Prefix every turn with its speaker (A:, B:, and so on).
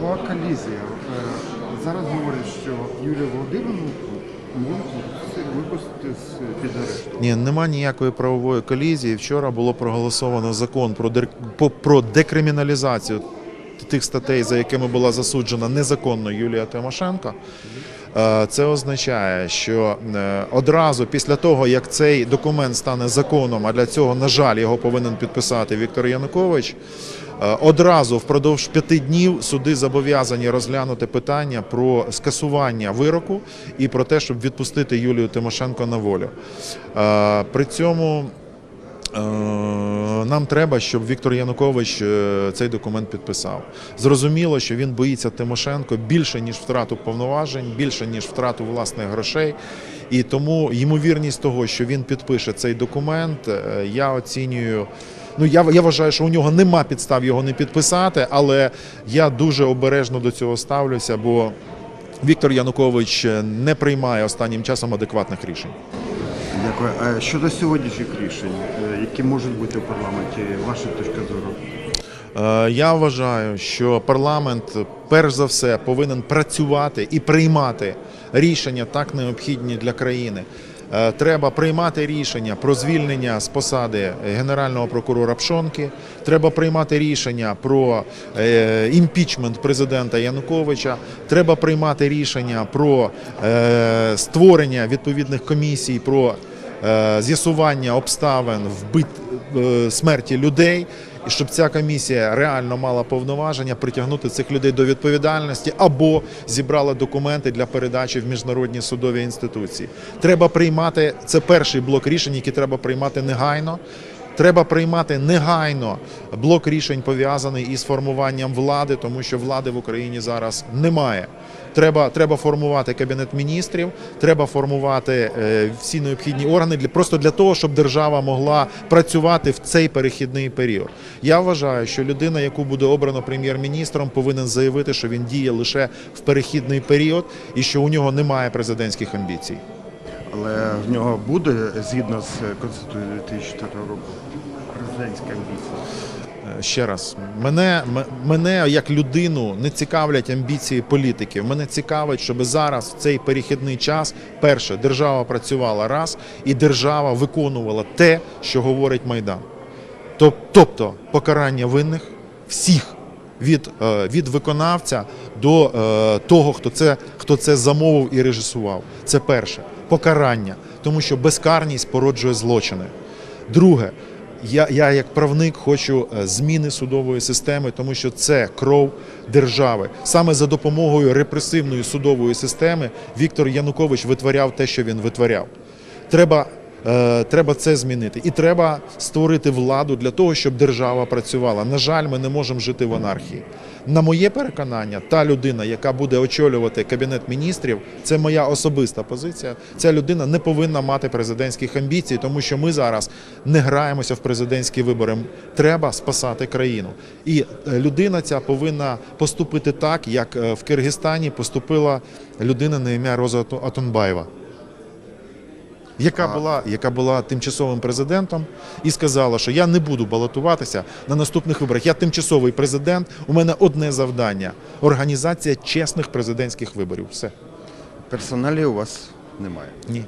A: Була колізія. Е, Зараз говорять, що Юлію Володимирівну випустити з під арешту.
B: Ні, нема ніякої правової колізії. Вчора було проголосовано закон про дер- про декриміналізацію тих статей, за якими була засуджена незаконно Юлія Тимошенко. Е, Це означає, що е, одразу після того, як цей документ стане законом, а для цього, на жаль, його повинен підписати Віктор Янукович. Е, Одразу впродовж п'яти днів суди зобов'язані розглянути питання про скасування вироку і про те, щоб відпустити Юлію Тимошенко на волю. Е, При цьому Е, Нам треба, щоб Віктор Янукович цей документ підписав. Зрозуміло, що він боїться Тимошенко більше ніж втрату повноважень, більше ніж втрату власних грошей. І тому ймовірність того, що він підпише цей документ, я оцінюю. Ну, я, я вважаю, що у нього нема підстав його не підписати, але я дуже обережно до цього ставлюся, бо Віктор Янукович не приймає останнім часом адекватних рішень.
A: Дякую. А щодо сьогоднішніх рішень, е, які можуть бути в парламенті, ваша точка зору?
B: Е, Я вважаю, що парламент перш за все повинен працювати і приймати рішення так необхідні для країни. Е, Треба приймати рішення про звільнення з посади генерального прокурора Пшонки. Треба приймати рішення про е, імпічмент президента Януковича. Треба приймати рішення про е, створення відповідних комісій про з'ясування обставин вбит смерті людей, і щоб ця комісія реально мала повноваження притягнути цих людей до відповідальності або зібрала документи для передачі в міжнародні судові інституції. Треба приймати це перший блок рішень, які треба приймати негайно. Треба приймати негайно блок рішень пов'язаний із формуванням влади, тому що влади в Україні зараз немає. Треба, треба формувати кабінет міністрів, треба формувати е, всі необхідні органи для просто для того, щоб держава могла працювати в цей перехідний період. Я вважаю, що людина, яку буде обрано прем'єр-міністром, повинен заявити, що він діє лише в перехідний період і що у нього немає президентських амбіцій.
A: Але в нього буде згідно з Конституцією 2004 року президентська амбіція.
B: Е, Ще раз, мене, мене як людину не цікавлять амбіції політиків. Мене цікавить, щоб зараз в цей перехідний час перше держава працювала раз, і держава виконувала те, що говорить Майдан. Тоб- Тобто покарання винних всіх від, е, від виконавця до е, того, хто це, хто це замовив і режисував. Це перше покарання, тому що безкарність породжує злочини. Друге, я, я як правник хочу е, зміни судової системи, тому що це кров держави. Саме за допомогою репресивної судової системи Віктор Янукович витворяв те, що він витворяв. Треба, е, треба це змінити. І треба створити владу для того, щоб держава працювала. На жаль, ми не можемо жити в анархії. На моє переконання, та людина, яка буде очолювати кабінет міністрів, це моя особиста позиція. Ця людина не повинна мати президентських амбіцій, тому що ми зараз не граємося в президентські вибори. Треба спасати країну. І е, людина ця повинна поступити так, як е, в Киргизстані поступила людина на ім'я Роза Ату- Атунбаєва яка була, яка була тимчасовим президентом, і сказала, що я не буду балотуватися на наступних виборах. Я тимчасовий президент. У мене одне завдання організація чесних президентських виборів. Все
A: Персоналі у вас немає.
B: ні.